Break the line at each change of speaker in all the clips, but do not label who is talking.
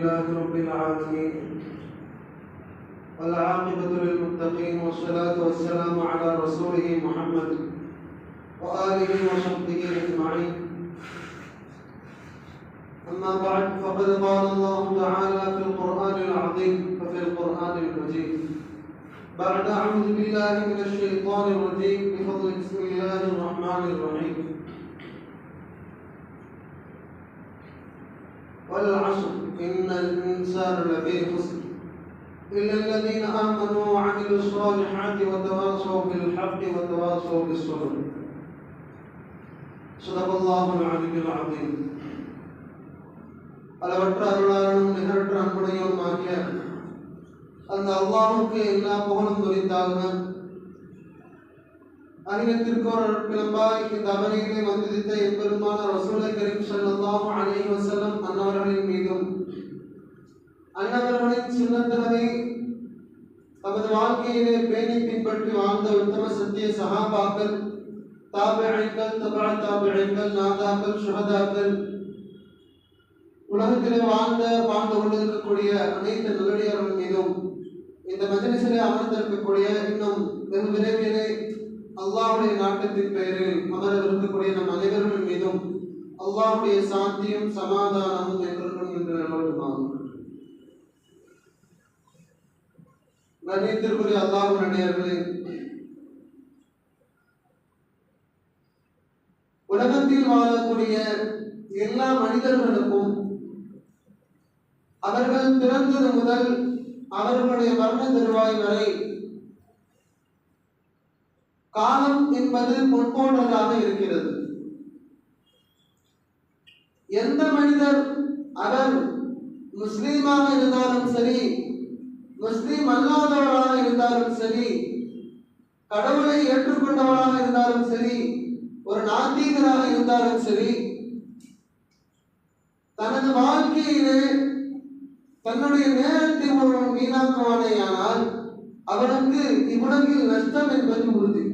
لله رب العالمين. والعاقبة للمتقين والصلاة والسلام على رسوله محمد وآله وصحبه أجمعين. أما بعد فقد قال الله تعالى في القرآن العظيم وفي القرآن المجيد. بعد أعوذ بالله من الشيطان الرجيم. بفضل بسم الله الرحمن الرحيم. والعصر إن الإنسان لفي خسر إلا الذين آمنوا وعملوا الصالحات وتواصوا بالحق وتواصوا بالصبر صدق الله العلي العظيم அளவற்ற அருளாளனும் நிகரற்ற அன்புடையும் ஆகிய அந்த அல்லாஹுக்கு எல்லா புகழும் குறித்தாக அறிவத்திற்கோர் கிளம்பாய் இந்த அமலிகளை வந்திருந்த எம்பெருமான ரசூலை கரீம் ஸல்லல்லாஹு அலைஹி வஸல்லம் அன்னவர்களின் மீதும் அன்னவர்களின் சுன்னத்துகளை தமது வாழ்க்கையிலே பேணி பின்பற்றி வாழ்ந்த உத்தம சத்திய சகாபாக்கள் தாபிழைகள் தபா தாபிழைகள் நாதாக்கள் சுகதாக்கள் உலகத்திலே வாழ்ந்த வாழ்ந்து கொண்டிருக்கக்கூடிய அனைத்து நல்லடியார்கள் மீதும் இந்த மஜலிசிலே அமர்ந்திருக்கக்கூடிய இன்னும் வெகு விரைவிலே அல்லாவுடைய நாட்டத்தின் பெயரில் அமரவிருக்கக்கூடிய நம் அனைவர்கள் மீதும் அல்லாவுடைய சாந்தியும் சமாதானமும் என்றும் என்று நிலவட்டுமாகும் கண்ணியத்திற்குரிய அல்லாஹ் நடிகர்களே உலகத்தில் வாழக்கூடிய எல்லா மனிதர்களுக்கும் அவர்கள் பிறந்தது முதல் அவர்களுடைய மரண தருவாய் வரை காலம் என்பது பொன்போன்றதாக இருக்கிறது. எந்த மனிதர் அவர் முஸ்லீமாக இருந்தாலும் சரி முஸ்லீம் அல்லாதவராக இருந்தாலும் சரி கடவுளை ஏற்றுக்கொண்டவராக இருந்தாலும் சரி ஒரு நாத்திகராக இருந்தாலும் சரி தனது வாழ்க்கையிலே தன்னுடைய நேரத்தை ஒருவன் வீணாக்குவானேயானால் அவனுக்கு இவ்வுலகில் நஷ்டம் என்பது உறுதி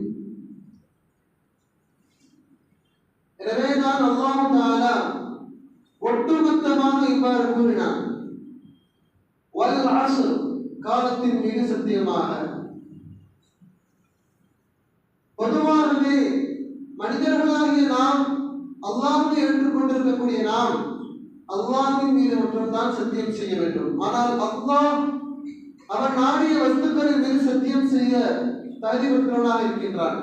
எனவே நான் அல்லாஹ் தாலா ஒட்டுமொத்தமாக இவ்வாறு கூறினான். வல் அஸ்ர் காலத்தின் மிக சத்தியமாக. பொதுவாகவே மனிதர்களாகிய நாம் அல்லாஹ்வை ஏற்றுக்கொண்டிருக்கக்கூடிய நாம் அல்லாஹ்வின் மீது மட்டும்தான் சத்தியம் செய்ய வேண்டும். ஆனால் அல்லாஹ் அவன் நாடிய வஸ்துக்களின் மீது சத்தியம் செய்ய தகுதி பெற்றவனாக இருக்கின்றான்.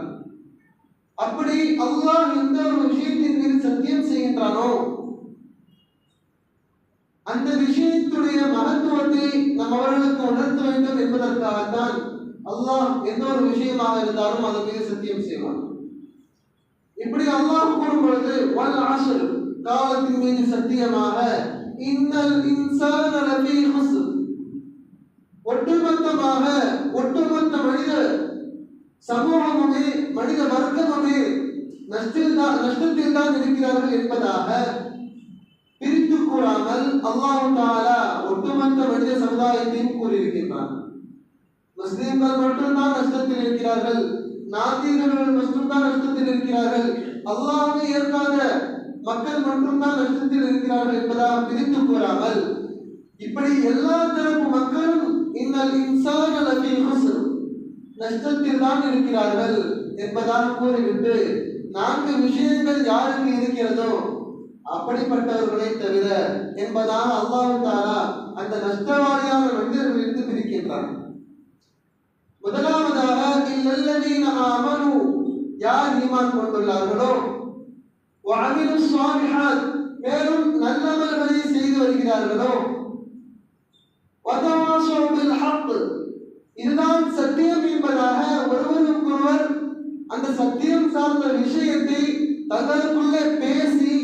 அப்படி அல்லாஹ் எந்த ஒரு விஷயத்தின் மீது சத்தியம் செய்கின்றானோ அந்த விஷயத்துடைய மகத்துவத்தை நம் அவர்களுக்கு உணர்த்த வேண்டும் என்பதற்காகத்தான் அல்லாஹ் எந்த ஒரு விஷயமாக இருந்தாலும் அதன் மீது சத்தியம் செய்வான். இப்படி அல்லாஹ் கூறும் பொழுது வல் ஆசல் காலத்தின் மீது சத்தியமாக இன்னல் இன்சான லஃபீ ஹுஸ்ர் ஒட்டுமொத்தமாக ஒட்டுமொத்த மனித சமூகமுமே மனித வர்க்கமுமே நஷ்டத்தில் தான் நஷ்டத்தில் தான் இருக்கிறார்கள் என்பதாக கூறாமல் அல்லாஹ் தாலா ஒட்டுமொத்த மனித சமுதாயத்தையும் கூறியிருக்கின்றான். முஸ்லிம்கள் மட்டும்தான் நஷ்டத்தில் இருக்கிறார்கள். நாத்திகர்கள் மட்டும்தான் நஷ்டத்தில் இருக்கிறார்கள். அல்லாஹ்வை ஏற்காத மக்கள் மட்டும்தான் நஷ்டத்தில் இருக்கிறார்கள் என்பதாக பிரித்து கூறாமல் இப்படி எல்லா தரப்பு மக்களும் இந்த இன்சான லஃபீ நஷ்டத்தில் தான் இருக்கிறார்கள் என்பதாக கூறிவிட்டு நான்கு விஷயங்கள் யாருக்கு இருக்கிறதோ அப்படிப்பட்டவர்களை தவிர என்பதால் அல்லாஹ் தாலா அந்த நஷ்டவாரியான மனிதர்களிலிருந்து பிரிக்கின்றான் முதலாவதாக இல்லல்லதீன ஆமனு யார் ஈமான் கொண்டுள்ளார்களோ வஅமிலு ஸாலிஹாத் மேலும் நல்லவர்களை செய்து வருகிறார்களோ வதவாசோபில் ஹக் இதுதான் சத்தியம் என்பதாக ஒருவருக்கொருவர் அந்த சத்தியம் சார்ந்த விஷயத்தை தங்களுக்குள்ளே பேசி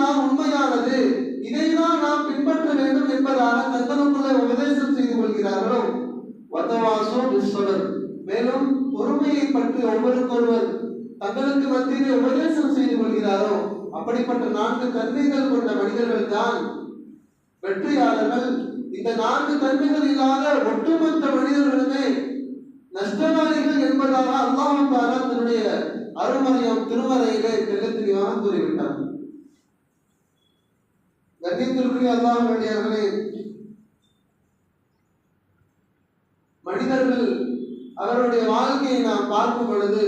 தான் உண்மையானது. இதைதான் நாம் பின்பற்ற வேண்டும் என்பதாக தங்களுக்குள்ளே உபதேசம் செய்து கொள்கிறார்களோ? வதவாசோ விஸ்வரர். மேலும் பொறுமையை பற்றி ஒருவருக்கொருவர் தங்களுக்கு மத்தியிலே உபதேசம் செய்து கொள்கிறாரோ? அப்படிப்பட்ட நான்கு தன்மைகள் கொண்ட மனிதர்கள் தான் வெற்றியாளர்கள். இந்த நான்கு தன்மைகள் இல்லாத ஒட்டுமொத்த மனிதர்களுமே நஷ்டவாதிகள் என்பதாக அல்லாஹ் தன்னுடைய அருமறையம் திருமறையிலே தெல்ல தெளிவாக கூறிவிட்டார் கண்ணியத்திற்குரிய அல்லாஹ் வேண்டியவர்களே மனிதர்கள் அவருடைய வாழ்க்கையை நாம் பார்க்கும் பொழுது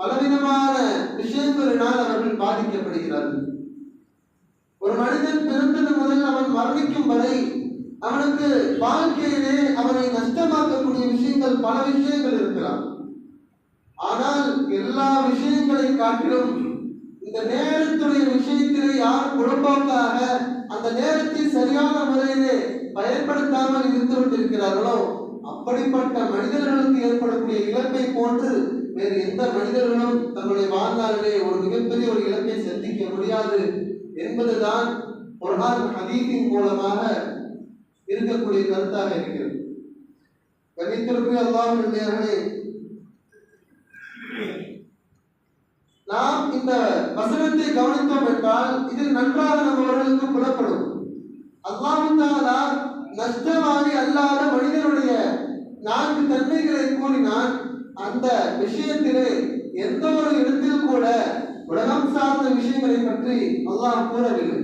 பலவிதமான விஷயங்களினால் அவர்கள் பாதிக்கப்படுகிறார்கள். ஒரு மனிதன் பிறந்தது முதல் அவன் மரணிக்கும் வரை அவனுக்கு வாழ்க்கையிலே அவனை நஷ்டமாக்கக்கூடிய விஷயங்கள் பல விஷயங்கள் இருக்கலாம். ஆனால் எல்லா விஷயங்களை காட்டிலும் இந்த நேரத்துடைய விஷயத்திலே யார் குழப்பமாக அந்த நேரத்தை சரியான முறையிலே பயன்படுத்தாமல் இருந்து கொண்டிருக்கிறார்களோ அப்படிப்பட்ட மனிதர்களுக்கு ஏற்படக்கூடிய இழப்பை போன்று வேறு எந்த மனிதர்களும் தங்களுடைய வாழ்நாளிலே ஒரு மிகப்பெரிய ஒரு இழப்பை சந்திக்க முடியாது என்பதுதான் குர்ஆன் ஹதீஸின் மூலமாக இருக்கக்கூடிய கருத்தாக இருக்கிறது. கணித்திற்கு அல்லாமல் நேர்களே நாம் இந்த வசனத்தை கவனித்தோம் என்றால் இதில் நன்றாக நம்மவர்களுக்கு புலப்படும். அல்லாஹு நஷ்டமாகி அல்லாத மனிதனுடைய நான்கு தன்மைகளை கூறினால் அந்த விஷயத்திலே எந்த ஒரு இடத்தில் கூட உலகம் சார்ந்த விஷயங்களை பற்றி அல்லாஹ் கூறவில்லை.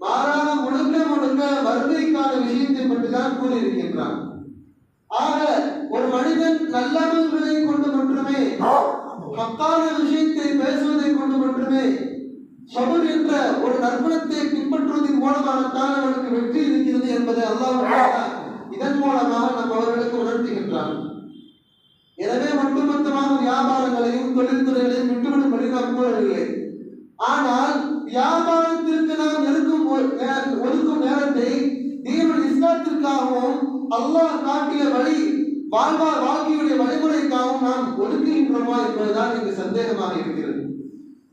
மாறாக முழுக்க முழுக்க வறுமைக்கான விஷயத்தை பற்றி தான் கூறியிருக்கின்றான். ஆக ஒரு மனிதன் நல்லவர்களை கொண்டு மட்டுமே ஹக்கான விஷயத்தை பேசுவதை கொண்டு மட்டுமே சபர் என்ற ஒரு நற்பணத்தை பின்பற்றுவதன் மூலமாகத்தான் அவனுக்கு வெற்றி இருக்கிறது என்பதை அல்லாஹ் இதன் மூலமாக நம் அவர்களுக்கு உணர்த்துகின்றான். எனவே ஒட்டுமொத்தமாக வியாபாரங்களையும் தொழில்துறைகளையும் விட்டுவிடும்படி நாம் கூறவில்லை ஆனால் வியாபாரத்திற்கு நாம் இருக்கும் ஒ- ஒதுக்கும் நேரத்தை தீவன் இஸ்லாத்திற்காகவும் அல்லாஹ் காட்டிய வழி வாழ்வா வாழ்க்கையுடைய வழிமுறைக்காகவும் நாம் ஒழுங்குகின்றோமா என்பதுதான் இங்கு சந்தேகமாக இருக்கிறது.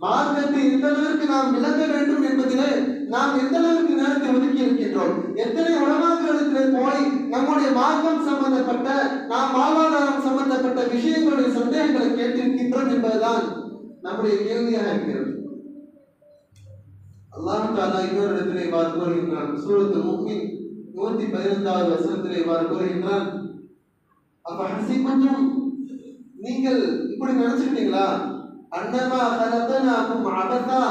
மார்க்கத்தை எந்த அளவிற்கு நாம் விளங்க வேண்டும் என்பதிலே நாம் எந்த அளவிற்கு நேரத்தை ஒதுக்கி இருக்கின்றோம்? எத்தனை உணவாக்களுக்கு போய் நம்முடைய மார்க்கம் சம்பந்தப்பட்ட நாம் வாழ்வாதாரம் சம்பந்தப்பட்ட விஷயங்களுடைய சந்தேகங்களை கேட்டிருக்கின்றோம் என்பதுதான் நம்முடைய கேள்வியாக இருக்கிறது. அல்லாஹ் தாலா இன்னொரு இடத்திலே இவ்வாறு கூறுகின்றான். சூழத்து முக்மின் நூத்தி பதினைந்தாவது வசனத்திலே இவ்வாறு கூறுகின்றான். அப்ப ஹசிபத்தும் நீங்கள் இப்படி நினைச்சுக்கிட்டீங்களா? அன்னமா கலத்தனாக்கும் அபதா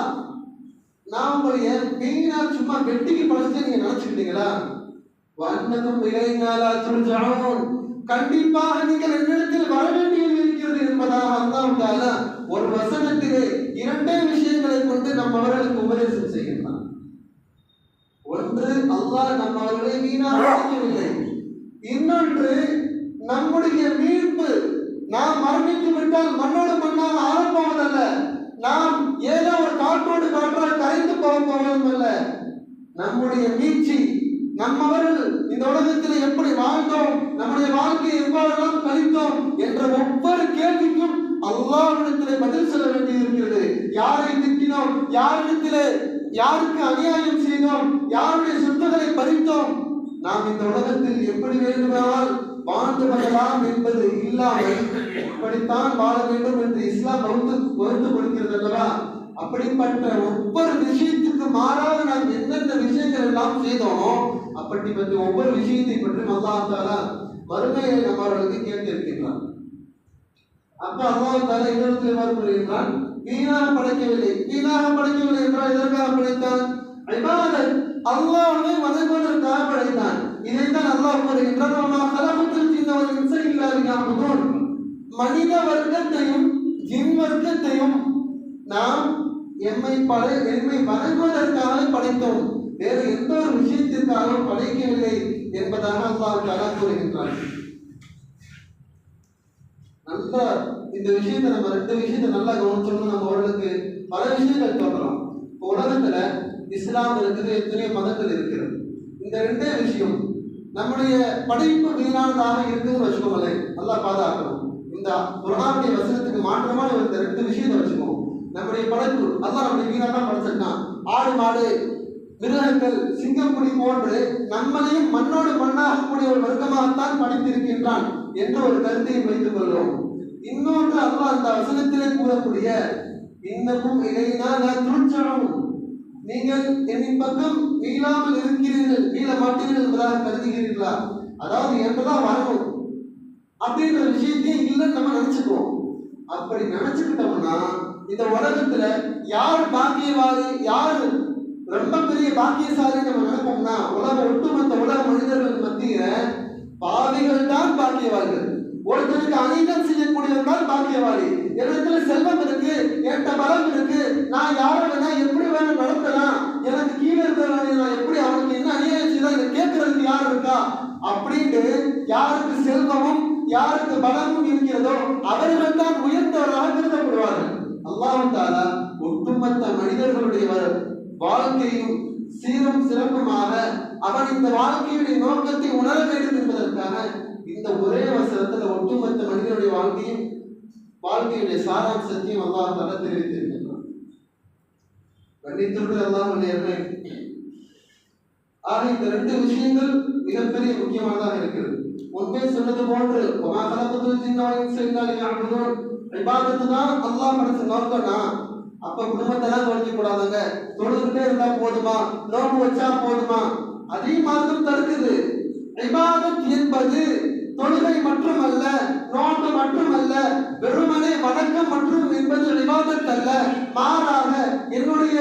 நான் உங்களை வீணா சும்மா வெட்டிக்கு படைச்சு நீங்க நினைச்சுக்கிட்டீங்களா? வண்ணக்கும் இளைஞாலா துர்ஜாவும் கண்டிப்பாக நீங்கள் என்னிடத்தில் வர வேண்டியது இருக்கிறது என்பதாக அல்லாஹ் ஒரு வசனத்திலே இரண்டே விஷயங்களை கொண்டு நம் அவர்களுக்கு உபதேசம் செய்கின்றான். ஒன்று அல்லாஹ் நம் அவர்களை வீணாக வைக்கவில்லை இன்னொன்று நம்முடைய மீட்பு நாம் மரணித்து விட்டால் மண்ணோடு மண்ணாக ஆரம்பவதல்ல நாம் ஏதோ ஒரு காற்றோடு காற்றால் கரைந்து போக போவதும் அல்ல. நம்முடைய மீட்சி நம்மவர்கள் இந்த உலகத்தில் எப்படி வாழ்ந்தோம் நம்முடைய வாழ்க்கையை எவ்வாறெல்லாம் கழித்தோம் என்ற ஒவ்வொரு கேள்விக்கும் அல்லாவிடத்திலே பதில் சொல்ல வேண்டியிருக்கிறது. யாரை திட்டினோம் யாரிடத்திலே யாருக்கு அநியாயம் செய்தோம் யாருடைய சொத்துக்களை பறித்தோம் நாம் இந்த உலகத்தில் எப்படி வேண்டுமானால் வாழ்ந்து வரலாம் என்பது இல்லாமல் இப்படித்தான் வாழ வேண்டும் என்று இஸ்லாம் வகுத்து வகுத்து கொடுக்கிறது அல்லவா? அப்படிப்பட்ட ஒவ்வொரு விஷயத்துக்கு மாறாக நாம் எந்தெந்த விஷயங்கள் எல்லாம் செய்தோமோ அப்படிப்பட்ட ஒவ்வொரு விஷயத்தை பற்றி அல்லாஹ் தாலா மறுமையை நம்மவர்களுக்கு கேட்டிருக்கின்றான். அப்ப அல்லாஹ் தாலா இன்னொருத்தில் எவ்வாறு கூறுகின்றான்? வீணாக படைக்கவில்லை. வீணாக படைக்கவில்லை என்றால் எதற்காக படைத்தான்? இபாதத் அல்லாஹ்வை கொண்டிருக்காக படைத்தான். இதைத்தான் அல்லாஹ் கூறுகின்றான் கலகத்தில் ஜின்ன வல் இன்ச மனித வர்க்கத்தையும் ஜின் வர்க்கத்தையும் நாம் எம்மை படை எம்மை வணங்குவதற்காக படைத்தோம். வேறு எந்த ஒரு விஷயத்திற்காகவும் படைக்கவில்லை என்பதாக அல்லாஹ் கூறுகின்றார் கூறுகின்றான். நல்லா இந்த விஷயத்தை நம்ம ரெண்டு விஷயத்தை நல்லா கவனிச்சோம்னா நம்ம உடலுக்கு பல விஷயங்கள் தோன்றலாம் உலகத்துல இஸ்லாம் இருக்குது எத்தனையோ மதங்கள் இருக்கிறது. இந்த ரெண்டே விஷயம் நம்முடைய படைப்பு வீணானதாக இருக்குதுன்னு வச்சுக்கோங்களேன். நல்லா பாதுகாக்கணும். இந்த குரானுடைய வசனத்துக்கு மாற்றமான ஒரு இந்த ரெண்டு விஷயத்தை வச்சுக்கோம் நம்முடைய படைப்பு அல்லாஹ் நம்முடைய வீணாக தான் படைச்சிருக்கான். ஆடு மாடு மிருகங்கள் சிங்கக்குடி போன்று நம்மளையும் மண்ணோடு மண்ணாகக்கூடிய ஒரு வர்க்கமாகத்தான் படைத்திருக்கின்றான் என்ற ஒரு கருத்தையும் வைத்துக் கொள்வோம் இன்னொன்று அல்லாஹ் அந்த வசனத்திலே கூறக்கூடிய இன்னமும் நான் துணிச்சலும். நீங்கள் என்னின் பக்கம் மீளாமல் இருக்கிறீர்கள் மீள மாட்டீர்கள் என்பதாக கருதுகிறீர்களா? அதாவது என்றுதான் வரணும். அப்படின்ற விஷயத்தையும் இல்லைன்னு நம்ம நினைச்சுக்குவோம். அப்படி நினைச்சுக்கிட்டோம்னா இந்த உலகத்துல யார் பாக்கியவாதி யார் ரொம்ப பெரிய பாக்கியசாலி நம்ம நினைப்போம்னா உலக ஒட்டுமொத்த உலக மனிதர்கள் மத்தியில பாவிகள் தான் பாக்கியவாதிகள். ஒருத்தருக்கு அநீதம் செய்யக்கூடியவர்கள் தான் பாக்கியவாதி. என்னிடத்துல செல்வம் இருக்கு என்கிட்ட பலம் இருக்கு. நான் யாரை வேணா எப்படி வேணா நடத்தலாம். எனக்கு கீழே இருக்கிறவனை நான் எப்படி அவனுக்கு என்ன அநியாயம் செய்தா இதை கேட்கறதுக்கு யார் இருக்கா? அப்படின்ட்டு யாருக்கு செல்வமும் யாருக்கு பலமும் இருக்கிறதோ அவர்கள் தான் உயர்ந்தவராக கருதப்படுவார்கள். அல்லாவும் தாரா ஒட்டுமொத்த மனிதர்களுடைய வாழ்க்கையும் சீரும் சிறப்புமாக அவன் இந்த வாழ்க்கையுடைய நோக்கத்தை உணர வேண்டும் என்பதற்காக இந்த ஒரே வசனத்துல ஒட்டுமொத்த மனிதனுடைய வாழ்க்கையும் வாழ்க்கையுடைய சாராம்சத்தையும் அல்லாஹ் தாலா தெரிவித்திருக்கின்றான். கண்டித்தோடு அல்லாஹ் நேர்மை ஆக இந்த ரெண்டு விஷயங்கள் மிகப்பெரிய முக்கியமானதாக இருக்கிறது. முன்பே சொன்னது போன்று ஒமா கலப்பது சின்னாலும் செய்தாலும் யாருதும் இபாதத்து தான் அல்லாஹ் படைச்ச நோக்கம்னா அப்ப குடும்பத்தெல்லாம் தொலைக்க கூடாதுங்க தொழுதுகிட்டே இருந்தா போதுமா? நோம்பு வச்சா போதுமா? அதே மார்க்கம் தடுக்குது. விவாதம் என்பது தொழுகை மட்டுமல்ல நோன்பு மட்டுமல்ல வெறுமனே வணக்கம் மற்றும் என்பது மாறாக என்னுடைய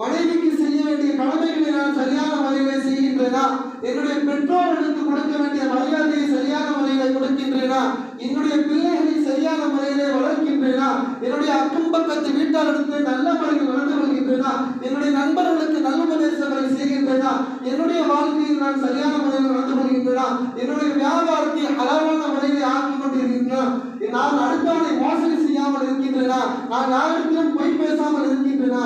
மனைவிக்கு செய்ய வேண்டிய கடமைகளை நான் சரியான முறையிலே செய்கின்றேனா? என்னுடைய பெற்றோர்களுக்கு கொடுக்க வேண்டிய மரியாதையை சரியான முறையிலே கொடுக்கின்றேனா? என்னுடைய பிள்ளைகளை சரியான முறையிலே வளர்க்கின்றேனா? என்னுடைய அக்கம் பக்கத்து வீட்டாருக்கு நல்ல முறையில் நடந்து கொள்கின்றேனா? என்னுடைய நண்பர்களுக்கு நல்ல உபதேசங்களை செய்கின்றேனா? என்னுடைய வாழ்க்கையில் நான் சரியான முறையில் நடந்து கொள்கின்றேனா? என்னுடைய வியாபாரத்தை அளவான முறையிலே ஆக்கிக் கொண்டிருக்கிறேன் நான் அடுத்தவனை மோசடி செய்யாமல் இருக்கின்றனா? நான் யாரிடத்திலும் பொய் பேசாமல் இருக்கின்றேனா?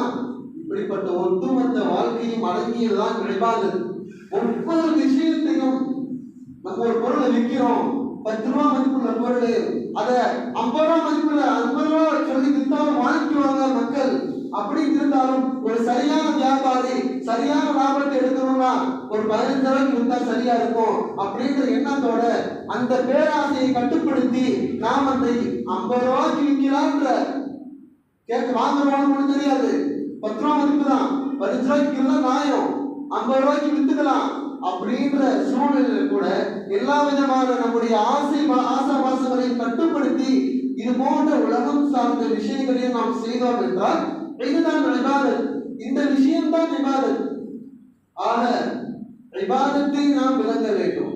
இப்படிப்பட்ட ஒட்டுமொத்த வாழ்க்கையும் அடங்கியதுதான் இபாதத் ஒவ்வொரு விஷயத்தையும் நம்ம ஒரு பொருளை விற்கிறோம். பத்து ரூபா மதிப்புள்ள பொருள் அதை ஐம்பது ரூபா மதிப்புள்ள ஐம்பது ரூபா சொல்லி வித்தாலும் வாங்கிக்குவாங்க மக்கள். அப்படி இருந்தாலும் ஒரு சரியான வியாபாரி சரியான லாபத்தை எடுக்கணும்னா ஒரு பதினஞ்சு ரூபாய்க்கு வித்தா சரியா இருக்கும் அப்படின்ற எண்ணத்தோட அந்த பேராசையை கட்டுப்படுத்தி நாம் அந்த ஐம்பது ரூபாய்க்கு விற்கலான்ற கேட்க வாங்குறவனுக்கு தெரியாது. பத்து ரூபா மதிப்பு தான் பதினஞ்சு ரூபாய்க்கு இருந்தா நியாயம். ஐம்பது ரூபாய்க்கு வித்துக்கலாம் அப்படின்ற சூழ்நிலையில கூட எல்லா விதமான நம்முடைய ஆசை ஆசாபாசங்களையும் கட்டுப்படுத்தி இது போன்ற உலகம் சார்ந்த விஷயங்களையும் நாம் செய்தோம் என்றால் இதுதான் இபாதத் இந்த விஷயம்தான் இபாதத் ஆக விவாதத்தை நாம் விளங்க வேண்டும்.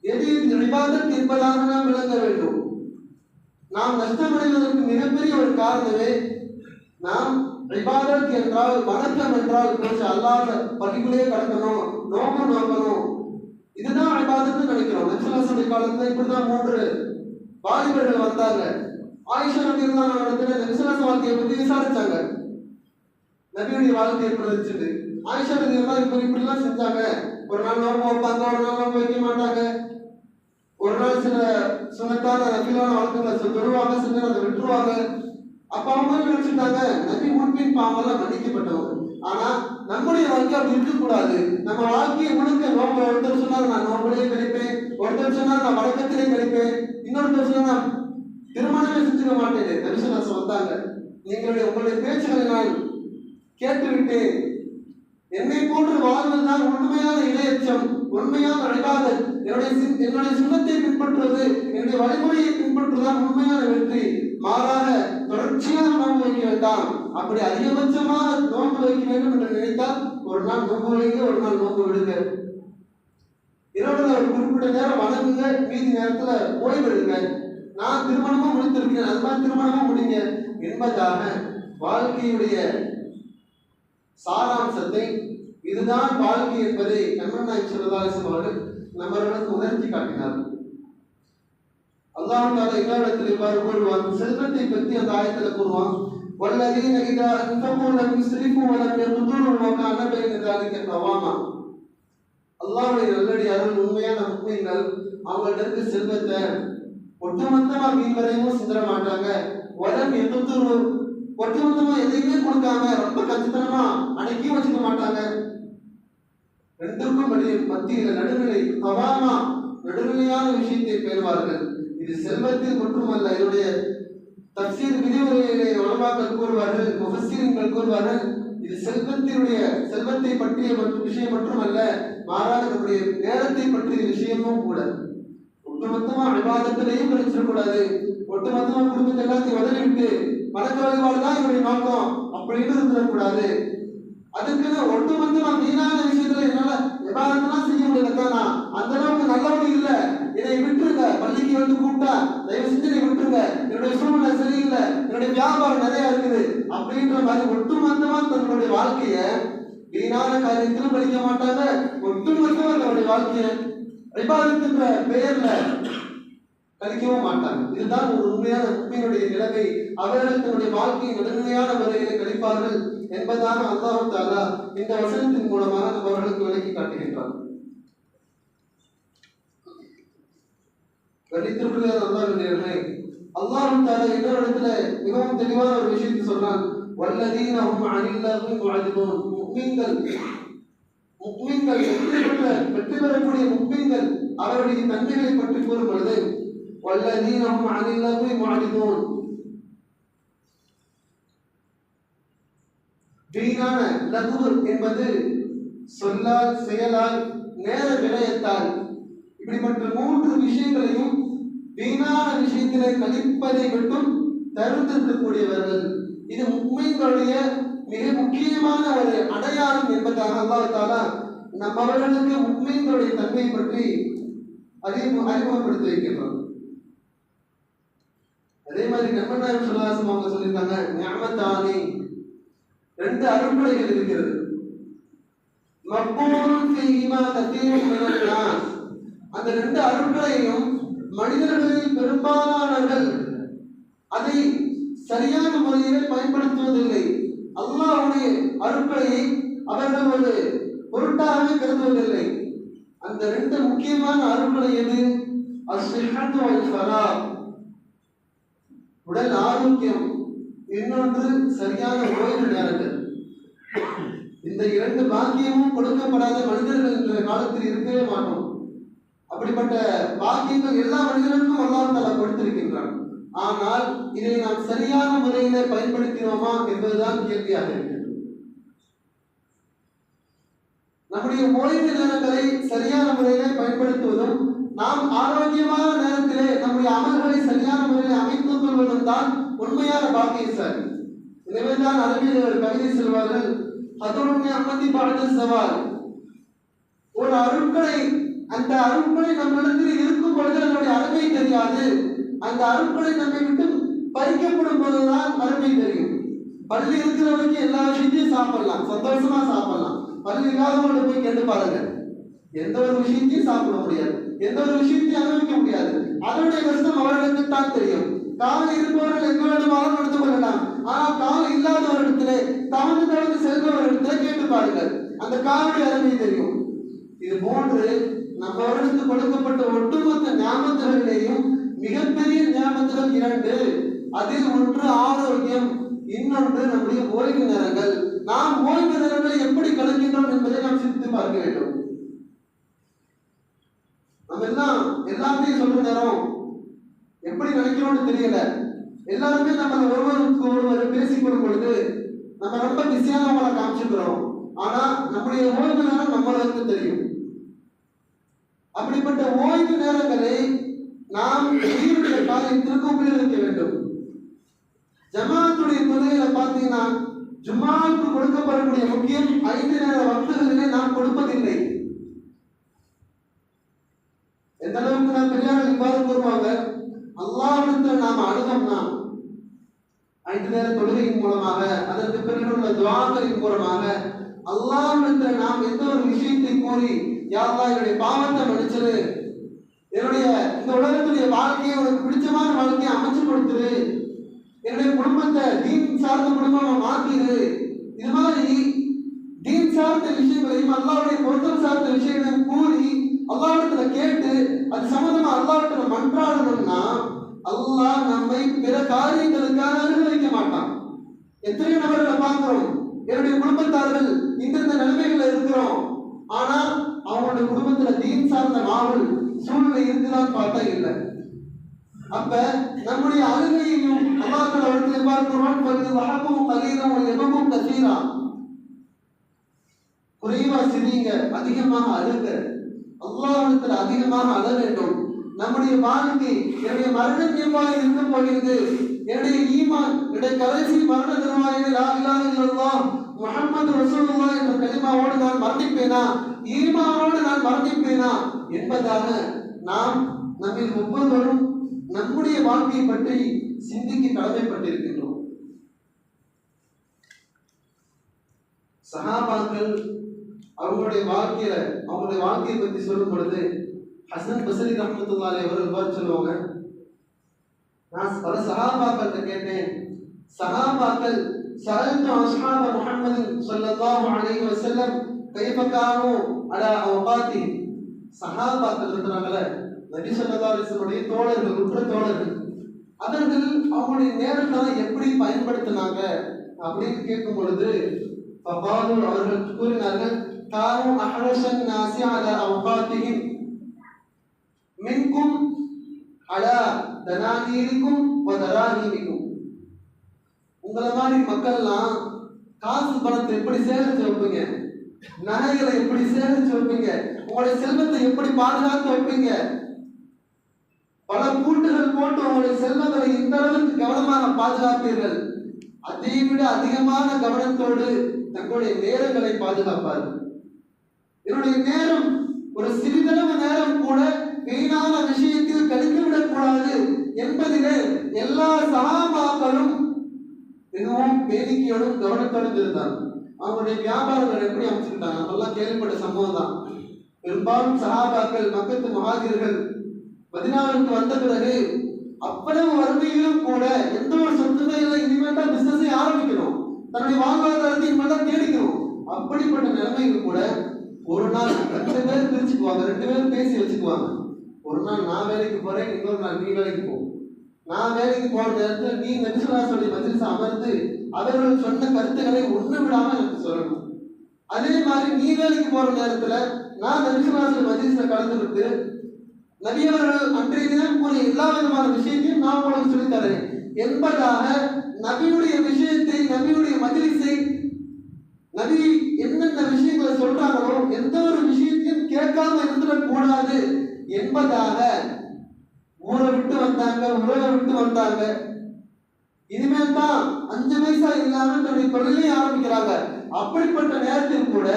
எது இபாதத் என்பதாக நாம் விளங்க வேண்டும். நாம் நஷ்டமடைவதற்கு மிகப்பெரிய ஒரு காரணமே நாம் இபாதத் என்றால் வணக்கம் என்றால் கொஞ்சம் அல்லாத பள்ளிக்குள்ளேயே கடக்கணும் நோக்கம் நோக்கணும். இதுதான் விவாதத்து நினைக்கிறோம். நக்சலாசனை காலத்துல இப்படிதான் மூன்று வாலிபர்கள் வந்தாங்க. ஆயிஷா நபி இருந்தாங்க இடத்துல வாழ்க்கையை பத்தி விசாரிச்சாங்க. நபியுடைய வாழ்க்கை எப்படி இருந்துச்சு? ஆயிஷா நபி இருந்தா இப்ப இப்படிலாம் செஞ்சாங்க. ஒரு நாள் நோன்பு வைப்பாங்க ஒரு நாள் நோன்பு வைக்க மாட்டாங்க. ஒரு நாள் சில சுனத்தான நபிலான வழக்கங்களை தொழுவாங்க சில அதை விட்டுருவாங்க. அப்ப அவங்க நினைச்சுட்டாங்க நபி முன்பின் பாவெல்லாம் மன்னிக்கப்பட்டவங்க. ஆனா நம்முடைய வாழ்க்கை அப்படி இருக்கக்கூடாது. நம்ம வாழ்க்கையை முழுக்க நோம்பு ஒருத்தர் சொன்னால் நான் நோம்புலேயே கிடைப்பேன் ஒருத்தர் சொன்னால் நான் வழக்கத்திலே கிடைப்பேன் இன்னொருத்தர் சொன்னால் நான் திருமணமே செஞ்சுக்க மாட்டேன். நபிசனாசம் வந்தாங்க. நீங்களுடைய உங்களுடைய பேச்சுகளை நான் கேட்டுவிட்டேன். என்னை போன்று வாழ்வதுதான் உண்மையான இணையச்சம் உண்மையான அழிவாதல் என்னுடைய என்னுடைய சுண்ணத்தை பின்பற்றுவது என்னுடைய வழிமுறையை பின்பற்றுவதுதான் உண்மையான வெற்றி. மாறாக தொடர்ச்சியாக நோன்பு வைக்க வேண்டாம் அப்படி அதிகபட்சமாக நோன்பு வைக்க வேண்டும் என்று நினைத்தால் ஒரு நாள் நோன்பு வைங்க ஒரு நாள் நோன்பு விடுங்க. இரவுல ஒரு குறிப்பிட்ட நேரம் வணங்குங்க மீதி நேரத்துல ஓய்வு எடுங்க நான் திருமணமும் முடித்திருக்கேன் அது மாதிரி திருமணமும் முடிங்க. என்பதாக வாழ்க்கையுடைய சாராம்சத்தை இதுதான் வாழ்க்கை என்பதை கண்மன் நாயக் சொல்லதாலிசம் அவர்கள் நம்மர்களுக்கு உணர்த்தி காட்டினார் அல்லாஹ் தாலா இல்லாவிடத்தில் இவ்வாறு கூறுவான் செல்வத்தை பற்றி அந்த ஆயத்தில் கூறுவான் والذين إذا أنفقوا لم يسرفوا ولم يقتروا وكان بين ذلك قواما அல்லாஹ்வுடைய நல்லடியார்கள் உண்மையான முக்மீன்கள் அவங்கள்ட்ட இருக்க செல்வத்தை ஒட்டுமொத்தமா வீண் வரையும் சிந்தர மாட்டாங்க உடம்பு எதுத்துரு ஒட்டுமொத்தமா எதையுமே கொடுக்காம ரொம்ப கச்சித்தனமா அடக்கி வச்சுக்க மாட்டாங்க. ரெண்டுக்கும் இடையே மத்தியில நடுநிலை கவாமா நடுநிலையான விஷயத்தை பெறுவார்கள் இது செல்வத்தில் மட்டுமல்ல என்னுடைய தப்சீர் விதிமுறையிலே உலமாக்கள் கூறுவார்கள் முகசீரங்கள் கூறுவார்கள். இது செல்வத்தினுடைய செல்வத்தை பற்றிய விஷயம் மட்டுமல்ல மாறாக நம்முடைய நேரத்தை பற்றிய விஷயமும் கூட. ஒட்டுமொத்தமா விவாதத்திலையும் கிடைச்சிடக்கூடாது ஒட்டுமொத்தமா குடும்பத்தை எல்லாத்தையும் உதறிவிட்டு வணக்க வழிபாடு தான் என்னுடைய நோக்கம் அப்படின்னு இருந்துடக்கூடாது. அதுக்குன்னு ஒட்டுமொத்தமா வீணான விஷயத்துல என்னால விவாதத்தெல்லாம் செய்ய முடியல தானா? அந்த அளவுக்கு நல்லவனும் இல்ல. என்னை விட்டுருங்க. பள்ளிக்கு வந்து கூப்பிட்டா தயவு செஞ்சு விட்டுருங்க. என்னுடைய சூழ்நிலை சரியில்லை. என்னுடைய வியாபாரம் நிறைய இருக்குது. அப்படின்ற மாதிரி ஒட்டுமொத்தமா தன்னுடைய வாழ்க்கைய வீணான காரியத்திலும் படிக்க மாட்டாங்க. ஒட்டுமொத்தமா தன்னுடைய வாழ்க்கைய விவாதத்துன்ற பெயர்ல கழிக்கவும் மாட்டாங்க இதுதான் ஒரு உண்மையான உண்மையினுடைய நிலைமை. அவர்கள் தன்னுடைய வாழ்க்கையை நடுநிலையான முறையில கழிப்பார்கள் என்பதாக அல்லாஹ் தாலா இந்த வசனத்தின் மூலமாக அவர்களுக்கு விளக்கி காட்டுகின்றார் கணித்திருக்கிற அல்லாஹ்வினர்களே அல்லாஹ் தாலா இன்னொரு இடத்துல மிகவும் தெளிவான ஒரு விஷயத்தை சொல்றான். வல்லதீன ஹும் அனில்லாஹி முஅதிபூன் முக்மீன்கள் முக்மீன்கள் வெற்றி பெற்ற வெற்றி பெறக்கூடிய முக்மீன்கள் அவருடைய நன்மைகளை பற்றி கூறும் பொழுது والذين هم عن اللغو معرضون. வீணான லகுர் என்பது சொல்லால் செயலால் நேர விடயத்தால். இப்படிப்பட்ட மூன்று விஷயங்களையும் வீணான விஷயத்திலே கழிப்பதை மட்டும் தருந்திருக்கக்கூடியவர்கள் இது உண்மைகளுடைய மிக முக்கியமான ஒரு அடையாளம் என்பதாக அல்லாஹ் தாலா நம் அவர்களுக்கு முக்மீன்களுடைய தன்மை பற்றி அறிமு அறிமுகப்படுத்தி வைக்கின்றோம் மாதிரி மாதிரி நாயம் சொல்லாசம் அவங்க சொல்லியிருந்தாங்க ஞாபத்தானி ரெண்டு அருட்கொடைகள் இருக்கிறது. மப்பூரும் செய்யுமா தத்தீரும் அந்த ரெண்டு அருட்களையும் மனிதர்களில் பெரும்பாலானவர்கள் அதை சரியான முறையில் பயன்படுத்துவதில்லை. அல்லாவுடைய அருட்களையை அவர்கள் ஒரு பொருட்டாகவே கருதுவதில்லை. அந்த ரெண்டு முக்கியமான அருட்களை எது? அஸ்ஸிஹத்து அல் ஃபலாஹ் உடல் ஆரோக்கியம் இன்னொன்று சரியான ஓய்வு நேரங்கள். இந்த இரண்டு பாக்கியமும் கொடுக்கப்படாத மனிதர்கள் என்ற காலத்தில் இருக்கவே மாட்டோம். அப்படிப்பட்ட பாக்கியங்கள் எல்லா மனிதர்களுக்கும் அல்லாஹ் தலா கொடுத்திருக்கின்றான். ஆனால் இதை நாம் சரியான முறையில பயன்படுத்தினோமா என்பதுதான் கேள்வியாக இருக்கிறது. நம்முடைய ஓய்வு நேரங்களை சரியான முறையில பயன்படுத்துவதும் நாம் ஆரோக்கியமான நேரத்திலே நம்முடைய அமல்களை சரியான முறையில் அமைத்துக் கொள்வதும் தான் உண்மையான பாக்கியசாலி எனவே தான் ஒரு கவிதை செல்வார்கள் அதனுடைய அம்மதி பாடல் சவால் ஒரு அருட்களை அந்த அருட்களை நம்மிடத்தில் இருக்கும் பொழுது நம்முடைய அருமை தெரியாது. அந்த அருட்களை நம்மை விட்டு பறிக்கப்படும் போதுதான் அருமை தெரியும். பள்ளி இருக்கிறவனுக்கு எல்லா விஷயத்தையும் சாப்பிடலாம் சந்தோஷமா சாப்பிடலாம். பள்ளி இல்லாதவங்களை போய் கேட்டு பாருங்க. எந்த ஒரு விஷயத்தையும் சாப்பிட முடியாது. எந்த ஒரு விஷயத்தையும் அனுபவிக்க முடியாது. அதனுடைய கஷ்டம் அவர்களுக்கு தான் தெரியும். கால் இருப்பவர்கள் எங்க வேண்டுமானாலும் நடந்து கொள்ளலாம். ஆனால் கால் இல்லாதவரிடத்திலே தவறு தவறு இடத்துல கேட்டு பாருங்கள். அந்த காலுடைய அருமை தெரியும். இது போன்று நம்ம வருடத்துக்கு கொடுக்கப்பட்ட ஒட்டுமொத்த ஞாபகங்களிலேயும் மிகப்பெரிய ஞாபகங்கள் இரண்டு. அதில் ஒன்று ஆரோக்கியம் இன்னொன்று நம்முடைய ஓய்வு நேரங்கள். நாம் ஓய்வு நேரங்களை எப்படி கலக்கின்றோம் என்பதை நாம் சிந்தித்து பார்க்க வேண்டும். எல்லாம் எல்லாத்தையும் சொல்ற நேரம் எப்படி நினைக்கிறோம்னு தெரியல. எல்லாருமே நம்ம ஒருவருக்கு ஒருவர் பேசிக்கொள்ளும் பொழுது நம்ம ரொம்ப பிஸியானவங்களை காமிச்சுக்கிறோம் ஆனா நம்முடைய ஓய்வு நேரம் நம்மளுக்கு தெரியும். அப்படிப்பட்ட ஓய்வு நேரங்களை நாம் உயிருடைய காரியத்திற்கு உபயோகிக்க வேண்டும். ஜமாத்துடைய தொழுகையில பார்த்தீங்கன்னா ஜும்மாவுக்கு கொடுக்கப்படக்கூடிய முக்கியம் ஐந்து நேர வகுப்புகளிலே நாம் கொடுப்பதில்லை எந்த அளவுக்கு நாம் பெரியார்கள் இவ்வாறு கூறுவாங்க அல்லாவிடத்தில் நாம் அழுதோம்னா ஐந்து நேர தொழுகையின் மூலமாக அதற்கு பிறகு உள்ள துவாக்களின் மூலமாக அல்லாவிடத்தில் நாம் எந்த ஒரு விஷயத்தை கூறி யாரா என்னுடைய பாவத்தை மன்னிச்சிரு என்னுடைய இந்த உலகத்துடைய வாழ்க்கையை உனக்கு பிடிச்சமான வாழ்க்கையை அமைச்சு கொடுத்துரு என்னுடைய குடும்பத்தை தீன் சார்ந்த குடும்பமா மாத்திரு. இது மாதிரி தீன் சார்ந்த விஷயங்களையும் அல்லாவுடைய பொருத்தம் சார்ந்த விஷயங்களையும் கூறி அல்லாவிடத்துல கேட்டு அது சம்பந்தமா அல்லாவிடத்துல மன்றாடணும்னா அல்லாஹ் நம்மை பிற காரியங்களுக்காக அனுமதிக்க மாட்டான். எத்தனையோ நபர்களை பார்க்கிறோம் என்னுடைய குடும்பத்தார்கள் இந்தந்த நிலைமைகள்ல இருக்கிறோம். ஆனா அவங்களுடைய குடும்பத்துல தீன் சார்ந்த நாவல் சூழ்நிலை இருக்குதான்னு பார்த்தா இல்லை. அப்ப நம்முடைய அழுகையையும் அல்லாஹ் அவருக்கு பார்க்கிறோம் பல்கு வழக்கமும் கலீரம் எவ்வளவும் கசீரா. குறைவா சிரிங்க அதிகமாக அழுக அல்லாஹ்விடத்தில் அதிகமாக அழ வேண்டும். நம்முடைய வாழ்க்கை என்னுடைய மரணம் எவ்வாறு இருக்க போகிறது. என்னுடைய ஈமான் என்னுடைய கடைசி மரண தருவாயில் லா முகமது ரசூலுல்லா என்ற கலிமாவோடு நான் மரணிப்பேனா? ஈமானோடு நான் மரணிப்பேனா? என்பதாக நாம் நம்மில் ஒவ்வொருவரும் நம்முடைய வாழ்க்கையை பற்றி சிந்திக்க கடமைப்பட்டிருக்கின்றோம். சகாபாக்கள் அவங்களுடைய வாழ்க்கையில அவங்களுடைய வாழ்க்கையை பற்றி சொல்லும் பொழுது ஹசன் பசரி ரஹமத்துல்லாஹி அவர்கள் இவ்வாறு சொல்லுவாங்க நான் பல சஹாபாக்கள்கிட்ட கேட்டேன். சகாபாக்கள் சஅல்து அஸ்ஹாப முஹம்மது ஸல்லல்லாஹு அலைஹி வஸல்லம் கைஃப கானு அலா அவ்காத்தி சஹாபாக்கள் இருக்கிறாங்களே நபி ஸல்லல்லாஹு அலைஹி வஸல்லுடைய தோழர்கள் உற்ற தோழர்கள் அவர்கள் அவங்களுடைய நேரத்தை எப்படி பயன்படுத்தினாங்க? அப்படின்னு கேட்கும் பொழுது ஃபகாலு அவர்கள் கூறினார்கள் கானு அஹரஷன் நாசி அலா அவ்காத்திஹிம் மின்கும் அலா தனாதீரிக்கும் வதராஹீமிக்கும் உங்களை மாதிரி மக்கள்லாம் காசு பணத்தை எப்படி சேகரிச்சு வைப்பீங்க? நகைகளை எப்படி சேகரிச்சு வைப்பீங்க? உங்களுடைய செல்வத்தை எப்படி பாதுகாத்து வைப்பீங்க? பல பூட்டுகள் போட்டு உங்களுடைய செல்வங்களை இந்த அளவுக்கு கவனமாக பாதுகாப்பீர்கள். அதை விட அதிகமான கவனத்தோடு தங்களுடைய நேரங்களை பாதுகாப்பார்கள். என்னுடைய நேரம் ஒரு சிறிதளவு நேரம் கூட வீணான விஷயத்தில் கழித்துவிடக் கூடாது என்பதிலே எல்லா சகாபாக்களும் மிகவும் வேடிக்கையோடும் கவனத்தோடும் இருந்தாங்க அவங்களுடைய வியாபாரங்கள் எப்படி அமைச்சிருந்தாங்க? நல்லா கேள்விப்பட்ட சம்பவம் தான். பெரும்பாலும் சகாபாக்கள் மக்கத்து மகாஜர்கள் பதினாறுக்கு வந்த பிறகு அவ்வளவு வறுமையிலும் கூட எந்த ஒரு சொத்துமே இல்லை இனிமேல் தான் பிசினஸை ஆரம்பிக்கணும். தன்னுடைய வாழ்வாதாரத்தை இனிமேல் தான் தேடிக்கணும். அப்படிப்பட்ட நிலைமையில் கூட ஒரு நாள் ரெண்டு பேர் பிரிச்சுக்குவாங்க ரெண்டு பேரும் பேசி வச்சுக்குவாங்க. ஒரு நாள் நான் வேலைக்கு போறேன் இன்னொரு நாள் நீ வேலைக்கு போ. நான் வேலைக்கு போன நேரத்தில் நீ நபிசுல்லா சொல்லி அமர்ந்து அவர்கள் சொன்ன கருத்துக்களை ஒன்று விடாம எனக்கு சொல்லணும். அதே மாதிரி நீ வேலைக்கு போற நேரத்துல நான் நபிசுல்லா சொல்லி மஜ்லிஸ்ல கலந்துவிட்டு நபியவர்கள் அன்றைய தினம் கூறிய எல்லா விதமான விஷயத்தையும் நான் உங்களுக்கு சொல்லித் தரேன். என்பதாக நபியுடைய விஷயத்தை நபியுடைய மஜ்லிஸை நபி என்னென்ன விஷயங்களை சொல்றாங்களோ எந்த ஒரு விஷயத்தையும் கேட்காம இருந்துடக் கூடாது என்பதாக ஊரை விட்டு வந்தாங்க உறவை விட்டு வந்தாங்க. இனிமேல் தான் அஞ்சு வயசா இல்லாம தன்னுடைய தொழிலையும் ஆரம்பிக்கிறாங்க. அப்படிப்பட்ட நேரத்தில் கூட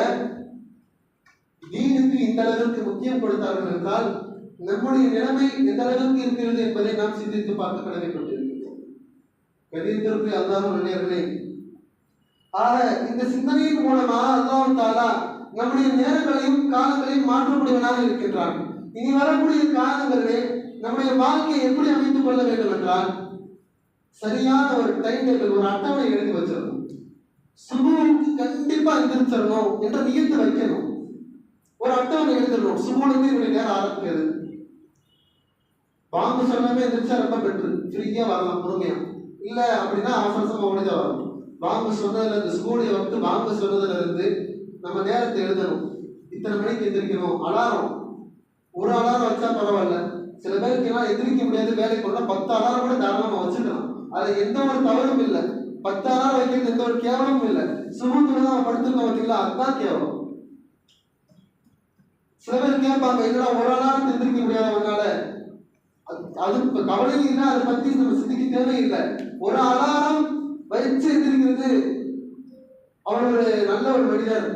தீனுக்கு இந்த அளவிற்கு முக்கியம் கொடுத்தார்கள் என்றால் நம்முடைய நிலைமை எந்த அளவிற்கு இருக்கிறது என்பதை நாம் சிந்தித்து பார்க்க கடமைப்பட்டிருக்கிறோம் கணிதத்திற்கு அல்லாஹ் நிலையர்களே ஆக இந்த சிந்தனையின் மூலமாக அல்லாஹ் தாலா நம்முடைய நேரங்களையும் காலங்களையும் மாற்றக்கூடியவனாக இருக்கின்றான். இனி வரக்கூடிய காலங்களிலே நம்முடைய வாழ்க்கையை எப்படி அமைத்துக் கொள்ள வேண்டும் என்றால் சரியான ஒரு டைம் டேபிள் ஒரு அட்டவணை எழுதி வச்சிடணும். சுபுவுக்கு கண்டிப்பா எந்திரிச்சிடணும் என்ற நியத்து வைக்கணும். ஒரு அட்டவணை எழுதிடணும். சுபுலேருந்து இவருடைய நேரம் ஆரம்பிக்கிறது. பாம்பு சொல்லாமே எந்திரிச்சா ரொம்ப பெட்ரு. ஃப்ரீயா வரலாம் பொறுமையா. இல்ல அப்படின்னா அவசரமா ஓடிதான் வரும் பாம்பு சொன்னதுல இருந்து ஸ்கூலில் வந்து பாம்பு சொன்னதுல இருந்து நம்ம நேரத்தை எழுதணும். இத்தனை மணிக்கு எந்திரிக்கணும்? அலாரம். ஒரு அலாரம் வச்சா பரவாயில்ல. சில பேருக்கு எல்லாம் எதிர்க்க முடியாது வேலைக்கு போனா பத்து அலாரம் கூட தாராளமா வச்சுக்கலாம். அதுல எந்த ஒரு தவறும் இல்லை. பத்து அலாரம் வைக்கிறது எந்த ஒரு கேவலமும் இல்லை. சுமத்துல தான் படுத்துருக்கோம் பார்த்தீங்களா அதுதான் கேவலம். சில பேர் கேட்பாங்க என்னடா ஒரு அலாரம் எதிர்க்க முடியாதவனால அது அது கவலை இல்லை அதை பத்தி நம்ம சிந்திக்க தேவையில்லை ஒரு அலாரம் வச்சு எதிர்க்கிறது அவர் ஒரு நல்ல ஒரு மனிதர்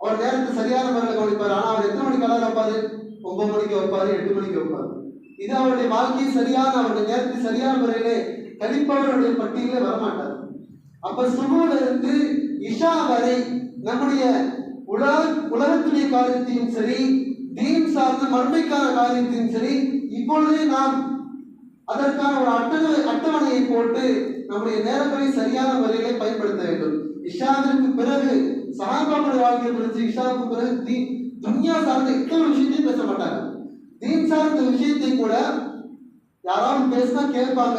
அவர் நேரத்தை சரியான முறையில் கவனிப்பார். ஆனா அவர் எத்தனை மணிக்கு அலாரம் வைப்பாரு? ஒன்பது மணிக்கு வைப்பாரு எட்டு மணிக்கு வைப்பாரு. இது அவருடைய வாழ்க்கையை சரியான அவருடைய நேரத்தை சரியான முறையிலே கழிப்பவருடைய பட்டியலே வரமாட்டார். அப்ப சுகுல இருந்து இஷா வரை நம்முடைய உலக உலகத்துடைய காரியத்தையும் சரி தீன் சார்ந்த மறுமைக்கான காரியத்தையும் சரி இப்பொழுதே நாம் அதற்கான ஒரு அட்டவணை அட்டவணையை போட்டு நம்முடைய நேரங்களை சரியான முறையிலே பயன்படுத்த வேண்டும். இஷாவிற்கு பிறகு சகாபாவுடைய வாழ்க்கையை பிறகு இஷாவுக்கு பிறகு தீ துன்யா சார்ந்த எந்த ஒரு விஷயத்தையும் பேச மாட்டாங்க. தீன் சார்ந்த விஷயத்தை கூட யாராவது பேசினா கேட்பாங்க.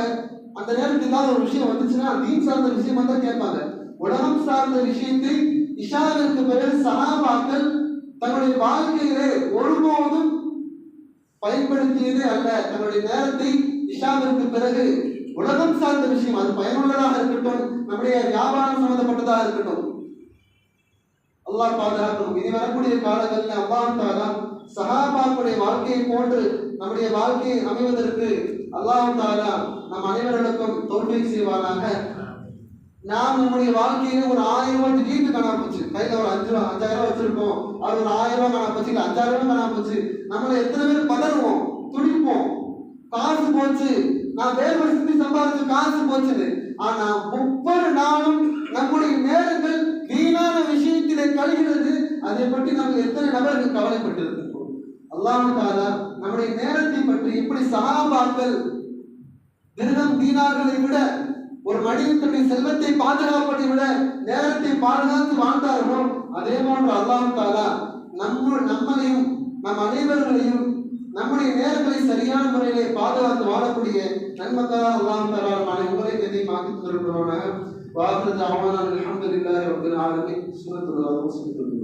அந்த நேரத்தில் ஏதாவது ஒரு விஷயம் வந்துச்சுன்னா தீன் சார்ந்த விஷயமா தான் கேட்பாங்க. உலகம் சார்ந்த விஷயத்தை இஷாவிற்கு பிறகு சகாபாக்கள் தங்களுடைய வாழ்க்கையிலே ஒருபோதும் பயன்படுத்தியதே அல்ல. தங்களுடைய நேரத்தை இஷாவிற்கு பிறகு உலகம் சார்ந்த விஷயம் அது பயனுள்ளதாக இருக்கட்டும் நம்முடைய வியாபாரம் சம்பந்தப்பட்டதாக இருக்கட்டும் அல்லாஹ் பாதுகாக்கணும் இனி வரக்கூடிய காலங்களில் அல்லாஹ் தாலா சஹாபாக்களுடைய வாழ்க்கையை போன்று நம்முடைய வாழ்க்கையை அமைவதற்கு அல்லாஹ் தாலா நம் அனைவர்களுக்கும் தோல்வி செய்வானாக. நாம் நம்முடைய வாழ்க்கையில ஒரு ஆயிரம் ரூபாய் திடீர்னு காணாம போச்சு. கையில ஒரு அஞ்சு ரூபா அஞ்சாயிரம் ரூபாய் வச்சிருப்போம். அது ஒரு ஆயிரம் ரூபாய் காணாம போச்சு. இல்ல அஞ்சாயிரம் ரூபாய் காணாம போச்சு. நம்மள எத்தனை பேர் பதறுவோம் துடிப்போம். காசு போச்சு. நான் வேறு சிந்தி காசு போச்சுது ஆனா ஒவ்வொரு நாளும் நம்முடைய நேரங்கள் கழிகிறது. அதை பற்றி நம்ம எத்தனை நபர்கள் கவலைப்பட்டிருக்கின்றோம் அல்லாஹு தாலா நம்முடைய நேரத்தை பற்றி இப்படி சகாபாக்கள் தினம் தீனார்களை விட ஒரு மனிதன் தன்னுடைய செல்வத்தை பாதுகாப்பதை விட நேரத்தை பாதுகாத்து வாழ்ந்தார்களோ அதே போன்று அல்லாஹு தாலா நம்ம நம்மளையும் நம் அனைவர்களையும் நம்முடைய நேரங்களை சரியான முறையிலே பாதுகாத்து வாழக்கூடிய நன்மக்காக அல்லாஹு தாலா நம் எதையும் எதையும் ஆக்கி وآخر دعوانا الحمد لله رب العالمين. سورة الرسول